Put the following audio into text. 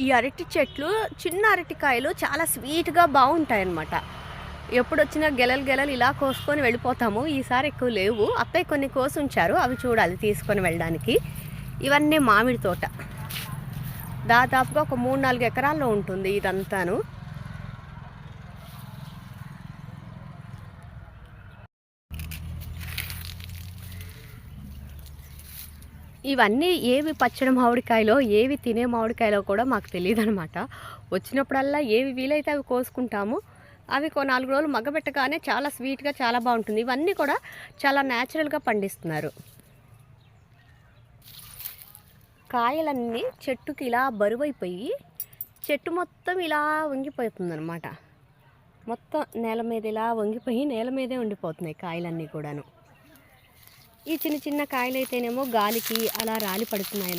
ఈ అరటి చెట్లు చిన్న అరటికాయలు చాలా స్వీట్గా బాగుంటాయి అన్నమాట ఎప్పుడు వచ్చినా గెలలు గెలలు ఇలా కోసుకొని వెళ్ళిపోతాము. ఈసారి ఎక్కువ లేవు. అత్తయ్య కొన్ని కోసి ఉంచారు అవి చూడాలి తీసుకొని వెళ్ళడానికి. ఇవన్నీ మామిడి తోట. దాదాపుగా ఒక మూడు నాలుగు ఎకరాల్లో ఉంటుంది ఇదంతాను. ఇవన్నీ ఏవి పచ్చడి మామిడికాయలో ఏవి తినే మామిడికాయలో కూడా మాకు తెలియదు అనమాట వచ్చినప్పుడల్లా ఏవి వీలైతే అవి కోసుకుంటాము. అవి కొ నాలుగు రోజులు మగ్గబెట్టగానే చాలా స్వీట్గా చాలా బాగుంటుంది. ఇవన్నీ కూడా చాలా న్యాచురల్గా పండిస్తున్నారు. కాయలన్నీ చెట్టుకి ఇలా బరువైపోయి చెట్టు మొత్తం ఇలా వంగిపోతుంది అనమాట మొత్తం నేల మీద ఇలా వంగిపోయి నేల మీదే ఉండిపోతున్నాయి కాయలన్నీ కూడాను. ఈ చిన్న చిన్న కాయలు అయితేనేమో గాలికి అలా రాలి పడుతున్నాయి